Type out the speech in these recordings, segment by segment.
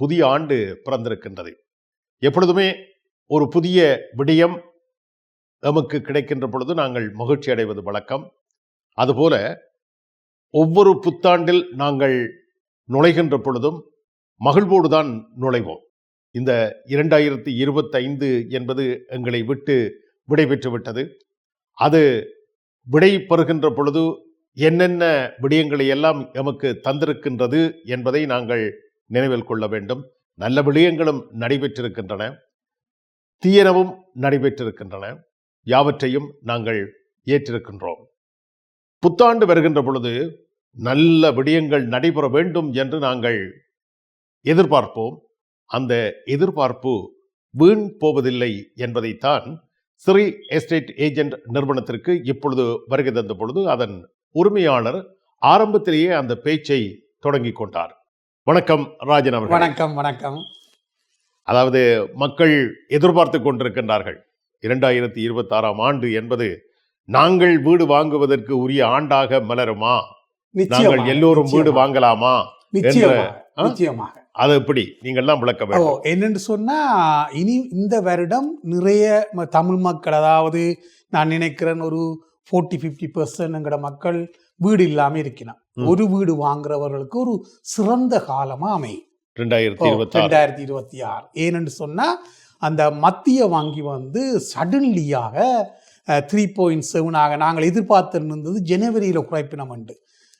புதிய ஆண்டு பிறந்திருக்கின்றது. எப்பொழுதுமே ஒரு புதிய விடயம் எமக்கு கிடைக்கின்ற பொழுது நாங்கள் மகிழ்ச்சி அடைவது வழக்கம். அதுபோல ஒவ்வொரு புத்தாண்டில் நாங்கள் நுழைகின்ற பொழுதும் மகிழ்வோடு தான் நுழைவோம். இந்த இரண்டாயிரத்தி இருபத்தைந்து என்பது எங்களை விட்டு விடைபெற்று விட்டது. அது விடை பெறுகின்ற பொழுது என்னென்ன விடயங்களை எல்லாம் எமக்கு தந்திருக்கின்றது என்பதை நாங்கள் நினைவில் கொள்ள வேண்டும். நல்ல விடயங்களும் நடைபெற்றிருக்கின்றன. தீயனவும் நடைபெற்றிருக்கின்றன. யாவற்றையும் நாங்கள் ஏற்றிருக்கின்றோம். புத்தாண்டு வருகின்ற பொழுது நல்ல விடயங்கள் நடைபெற வேண்டும் என்று நாங்கள் எதிர்பார்ப்போம். அந்த எதிர்பார்ப்பு வீண் போவதில்லை என்பதைத்தான் ஸ்ரீ எஸ்டேட் ஏஜென்ட் நிறுவனத்திற்கு இப்பொழுது வருகை தந்த பொழுது அதன் உரிமையாளர் ஆரம்பத்திலேயே அந்த பேச்சை தொடங்கி கொண்டார். வணக்கம் ராஜன் அவர்கள். வணக்கம் வணக்கம். அதாவது மக்கள் எதிர்பார்த்து கொண்டிருக்கின்றார்கள். இரண்டாயிரத்தி இருபத்தி ஆறாம் ஆண்டு என்பது நாங்கள் வீடு வாங்குவதற்கு உரிய ஆண்டாக மலருமா? நாங்கள் எல்லோரும் வீடு வாங்கலாமா? நிச்சயமாக. அது எப்படி? நீங்கள்லாம் விளக்க வேண்டும். என்னென்னு சொன்னா இனி இந்த வருடம் நிறைய தமிழ் மக்கள் அதாவது நான் நினைக்கிறேன் ஒரு ஃபோர்ட்டி ஃபிஃப்டி பர்சன்ட்ங்கிற மக்கள் வீடு இல்லாம இருக்கணும். ஒரு வீடு வாங்குறவர்களுக்கு ஒரு சிறந்த காலமா அமையும். ரெண்டாயிரத்தி இருபத்தி ஆறு ஏனென்று சொன்னா அந்த மத்திய வங்கி வந்து சடன்லியாக த்ரீ பாயிண்ட் செவனாக நாங்கள் எதிர்பார்த்திருந்தது ஜனவரியில் குறைப்பினம் உண்டு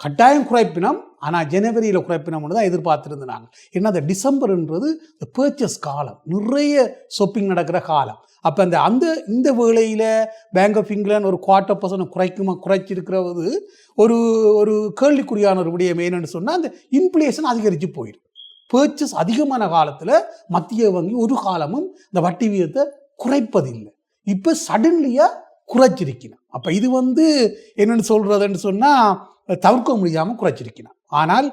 கட்டாயம் குறைப்பினம் ஆனால் ஜனவரியில் குறைப்பினம் தான் எதிர்பார்த்திருந்தோம் நாங்கள் ஏன்னா அந்த டிசம்பர்ன்றது இந்த பர்ச்சேஸ் காலம். நிறைய ஷாப்பிங் நடக்கிற காலம். அப்போ அந்த அந்த இந்த வேளையில் பேங்க் ஆஃப் இங்கிலாந்து ஒரு குவார்ட்டர் பர்சன்ட் குறைக்குமா குறைச்சிருக்கிறது ஒரு ஒரு கேள்விக்குறியான ஒரு விடயம் சொன்னால் அந்த இன்ஃப்ளேஷன் அதிகரித்து போயிடும். பேர்ச்சஸ் அதிகமான காலத்தில் மத்திய வங்கி ஒரு காலமும் இந்த வட்டி வீதத்தை குறைப்பதில்லை. இப்போ சடன்லியாக குறைச்சிருக்கணும் அப்போ இது வந்து என்னென்னு சொல்கிறதுன்னு சொன்னால் தவிர்க்க முடியாமல் குறைச்சிருக்கணும் ஆனால்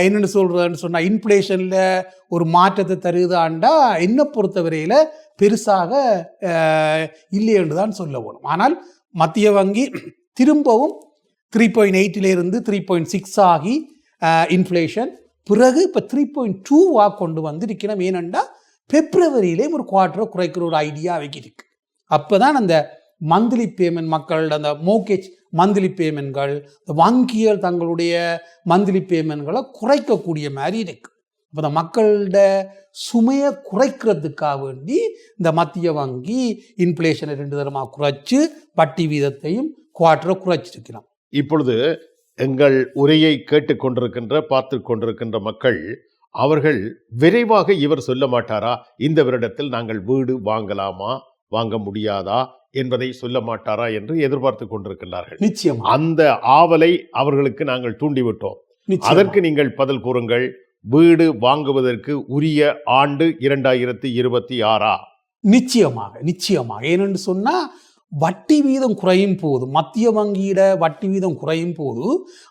என்னென்னு சொல்கிறதுன்னு சொன்னால் இன்ஃப்ளேஷனில் ஒரு மாற்றத்தை தருதாண்டா என்னை பொறுத்தவரையில் பெருசாக இல்லை என்று தான் சொல்ல வேணும். ஆனால் மத்திய வங்கி திரும்பவும் த்ரீ பாயிண்ட் எயிட்டிலேருந்து த்ரீ பாயிண்ட் சிக்ஸ் ஆகி இன்ஃப்ளேஷன் பிறகு இப்போ த்ரீ பாயிண்ட் டூவாக கொண்டு வந்திருக்கணும் ஏனெண்டா பிப்ரவரியிலே ஒரு குவார்ட்டரை குறைக்கிற ஒரு ஐடியா வைக்கிருக்கு அப்போ தான் அந்த மந்த்லி பேமெண்ட் மக்களோட அந்த மோகேஜ் மந்த்லி பேமெண்ட்கள் இந்த வங்கிகள் தங்களுடைய மந்த்லி பேமெண்ட்களை குறைக்கக்கூடிய மாதிரி இருக்கு. அப்போ இந்த மக்களோட சுமையை குறைக்கிறதுக்காக வேண்டி இந்த மத்திய வங்கி இன்ஃப்ளேஷனை ரெண்டு தரமாக குறைச்சு வட்டி வீதத்தையும் குவார்ட்டரை குறைச்சிருக்கலாம் இப்பொழுது எங்கள் உரையை கேட்டுக்கொண்டிருக்கின்ற பார்த்து கொண்டிருக்கின்ற மக்கள் அவர்கள் விரைவாக இவர் சொல்ல மாட்டாரா? இந்த வருடத்தில் நாங்கள் வீடு வாங்கலாமா? வாங்க முடியாதா என்பதை சொல்ல மாட்டாரா என்று எதிர்பார்த்து கொண்டிருக்கின்றார்கள். நிச்சயமா. அந்த ஆவலை அவர்களுக்கு நாங்கள் தூண்டிவிட்டோம். அதற்கு நீங்கள் பதில் கூறுங்கள் வீடு வாங்குவதற்கு உரிய ஆண்டு இரண்டாயிரத்தி இருபத்தி ஆறா நிச்சயமாக நிச்சயமாக. ஏனென்று சொன்னா வட்டி வீதம் குறையும் போது மத்திய வங்கியிட வட்டி வீதம் குறையும் போது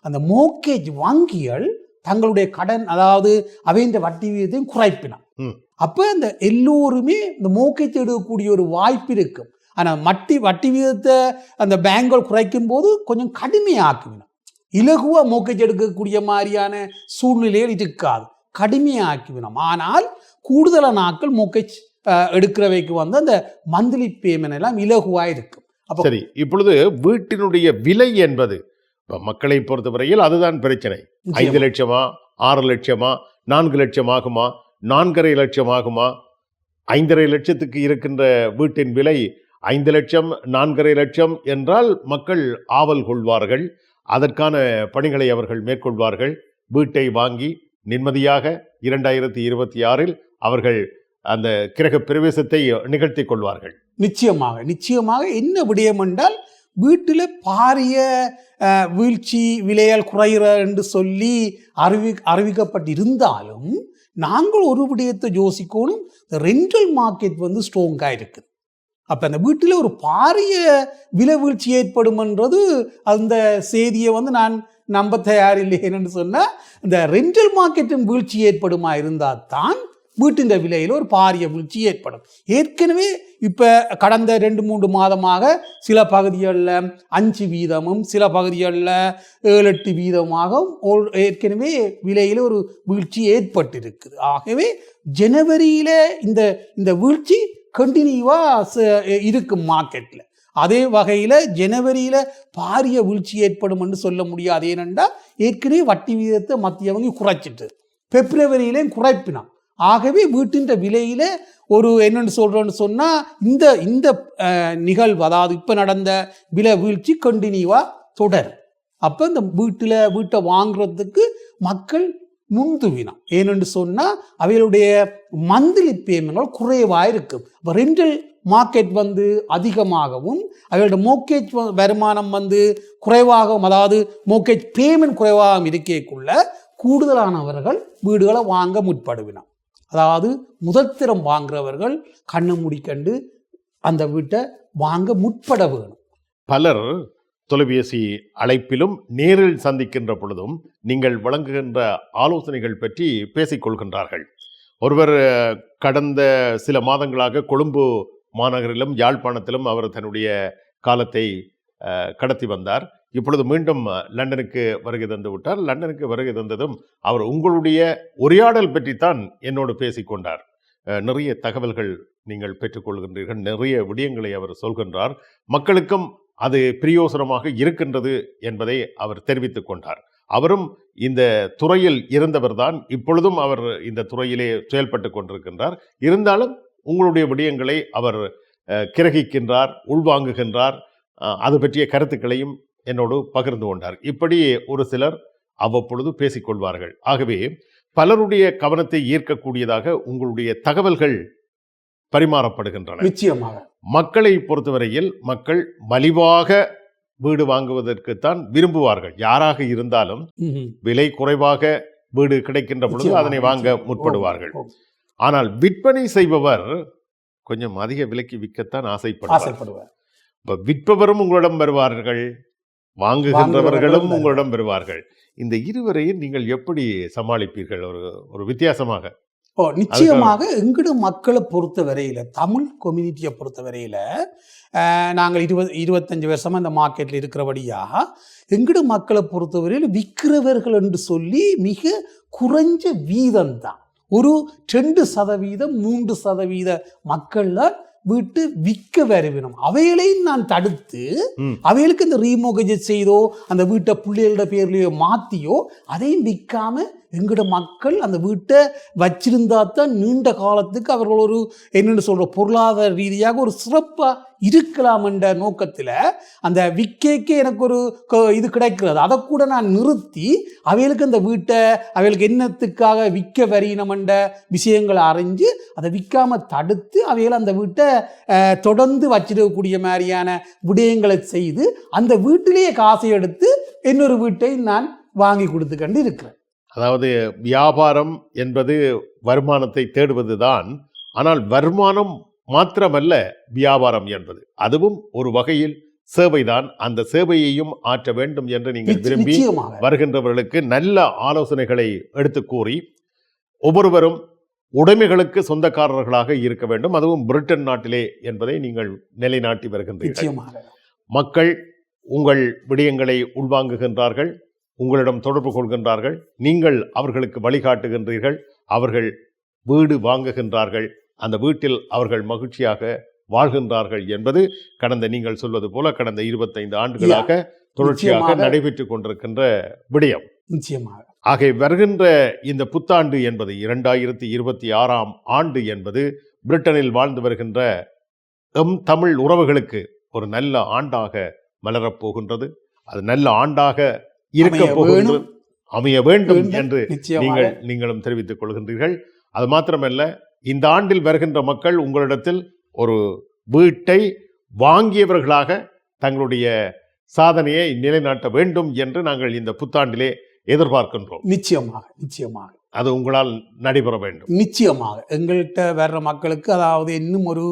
அந்த மோக்கேஜ் வங்கிகள் தங்களுடைய கடன் அதாவது அவைந்த வட்டி வீதத்தையும் குறைப்பினான். அப்ப இந்த எல்லோருமே இந்த மோக்கேஜ் எடுக்கக்கூடிய ஒரு வாய்ப்பு இருக்கும் ஆனா மட்டி வட்டி வீதத்தை அந்த பேங்குகள் குறைக்கும் போது கொஞ்சம் கடுமையாக்குவினோம். இலகுவா மோக்கேஜ் எடுக்கக்கூடிய மாதிரியான சூழ்நிலைகள் இருக்காது. கடுமையாக்குவினோம். ஆனால் கூடுதலான நாட்கள் மோக்கேஜ் எடுக்கிறவைக்கு வந்து அந்த மந்த்லி பேமெண்ட் எல்லாம் இலகுவா இருக்கும். அப்போ சரி இப்பொழுது வீட்டினுடைய விலை என்பது இப்ப மக்களை பொறுத்தவரையில் அதுதான் பிரச்சனை. ஐந்து. லட்சமா ஆறு லட்சமா நான்கு லட்சம் ஆகுமா? நான்கரை லட்சம் ஆகுமா ஐந்தரை லட்சத்துக்கு இருக்கின்ற வீட்டின் விலை ஐந்து லட்சம் நான்கரை லட்சம் என்றால் மக்கள் ஆவல் கொள்வார்கள். அதற்கான பணிகளை அவர்கள் மேற்கொள்வார்கள். வீட்டை வாங்கி நிம்மதியாக இரண்டாயிரத்தி இருபத்தி ஆறில் அவர்கள் அந்த கிரக பிரவேசத்தை நிகழ்த்தி கொள்வார்கள். நிச்சயமாக நிச்சயமாக என்ன விடயம் என்றால் வீட்டில் பாரிய வீழ்ச்சி விலையால் குறைகிற என்று சொல்லி அறிவி அறிவிக்கப்பட்டிருந்தாலும் நாங்கள் ஒரு விடயத்தை யோசிக்கணும். ரெண்டல் மார்க்கெட் வந்து ஸ்ட்ராங்காக இருக்குது. அப்போ அந்த வீட்டில் ஒரு பாரிய விலை வீழ்ச்சி ஏற்படும்ன்றது அந்த செய்தியை வந்து நான் நம்ப தயாரில்லைன்னு சொன்னால் இந்த ரெண்டல் மார்க்கெட்டின் வீழ்ச்சி ஏற்படுமா இருந்தால் தான் வீட்டுங்க விலையில் ஒரு பாரிய வீழ்ச்சி ஏற்படும். ஏற்கனவே இப்போ கடந்த ரெண்டு மூன்று மாதமாக சில பகுதிகளில் அஞ்சு வீதமும் சில பகுதிகளில் ஏழு எட்டு வீதமாக ஏற்கனவே விலையில் ஒரு வீழ்ச்சி ஏற்பட்டிருக்குது. ஆகவே ஜனவரியில் இந்த இந்த வீழ்ச்சி கண்டினியூவாக இருக்கும் மார்க்கெட்டில் அதே வகையில் ஜனவரியில் பாரிய வீழ்ச்சி ஏற்படும் என்று சொல்ல முடியாது. ஏனென்றால் ஏற்கனவே வட்டி வீதத்தை மத்திய வங்கி குறைச்சிட்டு பிப்ரவரியிலையும் குறைப்பினான். ஆகவே வீட்டின்ற விலையில் ஒரு என்னென்னு சொல்கிறோன்னு சொன்னால் இந்த இந்த நிகழ்வு அதாவது இப்போ நடந்த விலை வீழ்ச்சி கண்டினியூவாக தொடரும் அப்போ இந்த வீட்டில் வீட்டை வாங்குறதுக்கு மக்கள் முந்துவினா ஏனென்று சொன்னால் அவைகளுடைய மந்த்லி பேமெண்ட்கள் குறைவாக இருக்கும். இப்போ ரெண்டல் மார்க்கெட் வந்து அதிகமாகவும் அவைகளோட மோக்கேஜ் வருமானம் வந்து குறைவாகவும் அதாவது மோக்கேஜ் பேமெண்ட் குறைவாகவும் இருக்கேக்குள்ள கூடுதலானவர்கள் வீடுகளை வாங்க முற்படுவினான் அதாவது முதத்திரம் வாங்குறவர்கள் கண்ணு முடிக்கண்டு அந்த வீட்டை வாங்க முற்பட வேணும். பலர் தொலைபேசி அழைப்பிலும் நேரில் சந்திக்கின்ற பொழுதும் நீங்கள் வழங்குகின்ற ஆலோசனைகள் பற்றி பேசிக்கொள்கின்றார்கள் ஒருவர் கடந்த சில மாதங்களாக கொழும்பு மாநகரிலும் யாழ்ப்பாணத்திலும் அவர் தன்னுடைய காலத்தை கடத்தி வந்தார். இப்பொழுது மீண்டும் லண்டனுக்கு வருகை தந்து விட்டார். லண்டனுக்கு வருகை தந்ததும் அவர் உங்களுடைய உரையாடல் பற்றித்தான் என்னோடு பேசிக்கொண்டார். நிறைய தகவல்கள் நீங்கள் பெற்றுக்கொள்கின்றீர்கள். நிறைய விடயங்களை அவர் சொல்கின்றார். மக்களுக்கும் அது பிரயோசனமாக இருக்கின்றது என்பதை அவர் தெரிவித்துக் கொண்டார். அவரும் இந்த துறையில் இருந்தவர்தான். இப்பொழுதும் அவர் இந்த துறையிலே செயல்பட்டு கொண்டிருக்கின்றார். இருந்தாலும் உங்களுடைய விடயங்களை அவர் கிரகிக்கின்றார் உள்வாங்குகின்றார். அது பற்றிய கருத்துக்களையும் என்னோடு பகிர்ந்து கொண்டார். இப்படி ஒரு சிலர் அவ்வப்பொழுது பேசிக்கொள்வார்கள். ஆகவே பலருடைய கவனத்தை ஈர்க்கக்கூடியதாக உங்களுடைய தகவல்கள் பரிமாறப்படுகின்றன. நிச்சயமாக. மக்களை பொறுத்தவரையில் மக்கள் மலிவாக வீடு வாங்குவதற்குத்தான் விரும்புவார்கள். யாராக இருந்தாலும். விலை குறைவாக வீடு கிடைக்கின்ற பொழுது அதனை வாங்க. முற்படுவார்கள். ஆனால் விற்பனை செய்பவர் கொஞ்சம் அதிக விலைக்கு விற்கத்தான் ஆசைப்படுவார். ஆசைப்படுவார். இப்ப விற்பவரும் உங்களிடம் வருவார்கள். வாங்குகின்றவர்களும் உங்களிடம் வருவார்கள். இந்த இருவரையும் நீங்கள் எப்படி சமாளிப்பீர்கள்? ஒரு ஒரு வித்தியாசமாக. ஓ நிச்சயமாக எங்கட மக்களை பொறுத்த வரையில தமிழ் கம்யூனிட்டியை பொறுத்த வரையில நாங்கள் இருபது இருபத்தஞ்சு வருஷமா இந்த மார்க்கெட்டில் இருக்கிறபடியா எங்கட மக்களை பொறுத்தவரையில் விற்கிறவர்கள் என்று சொல்லி மிக குறைஞ்ச வீதம் தான் ஒரு ரெண்டு சதவீதம் மூன்று சதவீத மக்கள்ல வீட்டு விற்க வருவினம் அவைகளையும் நான் தடுத்து. அவைகளுக்கு இந்த ரீமோகேஜ் செய்தோ அந்த வீட்டை பிள்ளைகளோட பேர்லயோ மாத்தியோ அதையும் விற்காம எங்கட மக்கள் அந்த வீட்டை வச்சிருந்தா தான் நீண்ட காலத்துக்கு அவர்கள் ஒரு என்னென்னு சொல்கிற பொருளாதார ரீதியாக ஒரு சிறப்பாக இருக்கலாம் என்ற நோக்கத்தில் அந்த விக்கேக்கே எனக்கு ஒரு க- இது கிடைக்கிறது. அதை கூட நான் நிறுத்தி அவைகளுக்கு அந்த வீட்டை அவைகளுக்கு என்னத்துக்காக விற்க வரினம் விஷயங்களை அறிஞ்சு அதை விற்காம தடுத்து அவைகள் அந்த வீட்டை தொடர்ந்து வச்சிருக்கக்கூடிய மாதிரியான விடயங்களை செய்து அந்த வீட்டிலேயே காசை எடுத்து இன்னொரு வீட்டை நான் வாங்கி கொடுத்து கண்டு இருக்கிறேன். அதாவது வியாபாரம் என்பது வருமானத்தை தேடுவதுதான். ஆனால் வருமானம் மாத்திரமல்ல வியாபாரம் என்பது. அதுவும் ஒரு வகையில் சேவைதான். அந்த சேவையையும் ஆற்ற வேண்டும் என்று நீங்கள் விரும்பி வருகின்றவர்களுக்கு நல்ல ஆலோசனைகளை எடுத்து கூறி ஒவ்வொருவரும் உடைமைகளுக்கு சொந்தக்காரர்களாக இருக்க வேண்டும். அதுவும் பிரிட்டன் நாட்டிலே என்பதை நீங்கள் நிலைநாட்டி வருகின்றீர்கள். மக்கள் உங்கள் விடயங்களை உள்வாங்குகின்றார்கள். உங்களிடம் தொடர்பு கொள்கின்றார்கள். நீங்கள் அவர்களுக்கு வழிகாட்டுகின்றீர்கள். அவர்கள் வீடு வாங்குகின்றார்கள். அந்த வீட்டில் அவர்கள் மகிழ்ச்சியாக வாழ்கின்றார்கள் என்பது கடந்த நீங்கள் சொல்வது போல கடந்த இருபத்தைந்து ஆண்டுகளாக தொடர்ச்சியாக. நடைபெற்றுக் கொண்டிருக்கின்ற விடயம். நிச்சயமாக. ஆக வருகின்ற இந்த புத்தாண்டு என்பது இரண்டாயிரத்தி இருபத்தி ஆறாம் ஆண்டு என்பது பிரிட்டனில் வாழ்ந்து வருகின்ற எம் தமிழ் உறவுகளுக்கு ஒரு நல்ல ஆண்டாக மலரப் போகின்றது. அது நல்ல ஆண்டாக இருக்க போகின்றது. அமைய வேண்டும். என்று நிச்சயமாக. நீங்கள் நீங்களும் தெரிவித்துக் கொள்கின்றீர்கள். அது மாத்திரமல்ல இந்த ஆண்டில் வருகின்ற மக்கள் உங்களிடத்தில் ஒரு வீட்டை வாங்கியவர்களாக தங்களுடைய சாதனையை நிலைநாட்ட வேண்டும் என்று நாங்கள் இந்த புத்தாண்டிலே எதிர்பார்க்கின்றோம். நிச்சயமாக நிச்சயமாக. அது உங்களால் நடைபெற வேண்டும். நிச்சயமாக. எங்கள்கிட்ட வர்ற மக்களுக்கு அதாவது இன்னும் ஒரு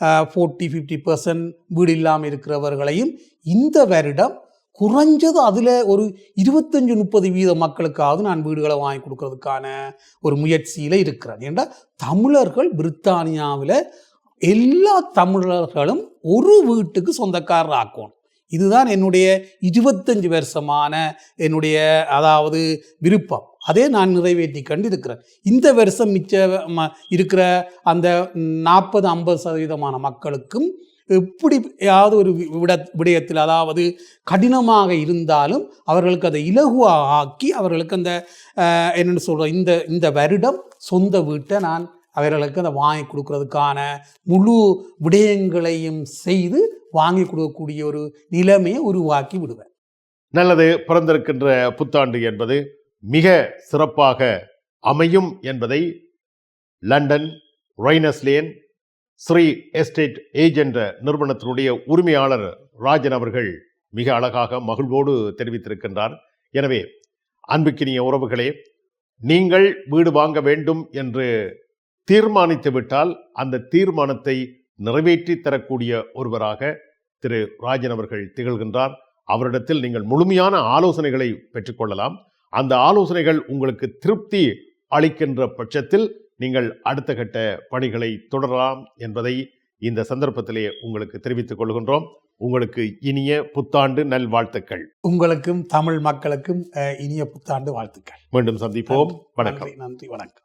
ஃபோர்ட்டி ஃபிஃப்டி பர்சன்ட் வீடு இல்லாமல் இருக்கிறவர்களையும் இந்த வருடம் குறைஞ்சது அதில் ஒரு இருபத்தஞ்சு முப்பது வீத மக்களுக்காவது நான் வீடுகளை வாங்கி கொடுக்கறதுக்கான ஒரு முயற்சியில் இருக்கிறேன். ஏன்னா தமிழர்கள் பிரித்தானியாவில் எல்லா தமிழர்களும் ஒரு வீட்டுக்கு சொந்தக்காரர் ஆக்கணும் இதுதான் என்னுடைய இருபத்தஞ்சு வருஷமான என்னுடைய அதாவது விருப்பம். அதே நான் நிறைவேற்றி கண்டு இருக்கிறேன் இந்த வருஷம் மிச்ச ம- இருக்கிற அந்த நாற்பது ஐம்பது சதவீதமான மக்களுக்கும் எப்படியாவது ஒரு வி- விட விடயத்தில் அதாவது கடினமாக இருந்தாலும் அவர்களுக்கு அதை இலகுவாக ஆக்கி அவர்களுக்கு அந்த என்னென்னு சொல்கிற இந்த இந்த வருடம் சொந்த வீட்டை நான் அவர்களுக்கு அதை வாங்கி கொடுக்கறதுக்கான முழு விடயங்களையும் செய்து வாங்கி கொடுக்கக்கூடிய ஒரு நிலைமையை உருவாக்கி விடுவேன். நல்லது பிறந்திருக்கின்ற புத்தாண்டு என்பது மிக சிறப்பாக அமையும் என்பதை London Rayners Lane Sri estate age என்ற நிறுவனத்தினுடைய உரிமையாளர் ராஜன் அவர்கள் மிக அழகாக மகிழ்வோடு தெரிவித்திருக்கின்றார். எனவே அன்புக்கினிய உறவுகளே நீங்கள் வீடு வாங்க வேண்டும் என்று தீர்மானித்து விட்டால் அந்த தீர்மானத்தை நிறைவேற்றி தரக்கூடிய ஒருவராக திரு ராஜன் அவர்கள் திகழ்கின்றார். அவரிடத்தில் நீங்கள் முழுமையான ஆலோசனைகளை பெற்றுக்கொள்ளலாம் அந்த ஆலோசனைகள் உங்களுக்கு திருப்தி அளிக்கின்ற பட்சத்தில் நீங்கள் அடுத்த கட்ட பணிகளை தொடரலாம் என்பதை இந்த சந்தர்ப்பத்திலே உங்களுக்கு தெரிவித்துக் கொள்கின்றோம். உங்களுக்கு இனிய புத்தாண்டு நல்வாழ்த்துக்கள். உங்களுக்கும் தமிழ் மக்களுக்கும் இனிய புத்தாண்டு வாழ்த்துக்கள். மீண்டும் சந்திப்போம். வணக்கம். நன்றி வணக்கம்.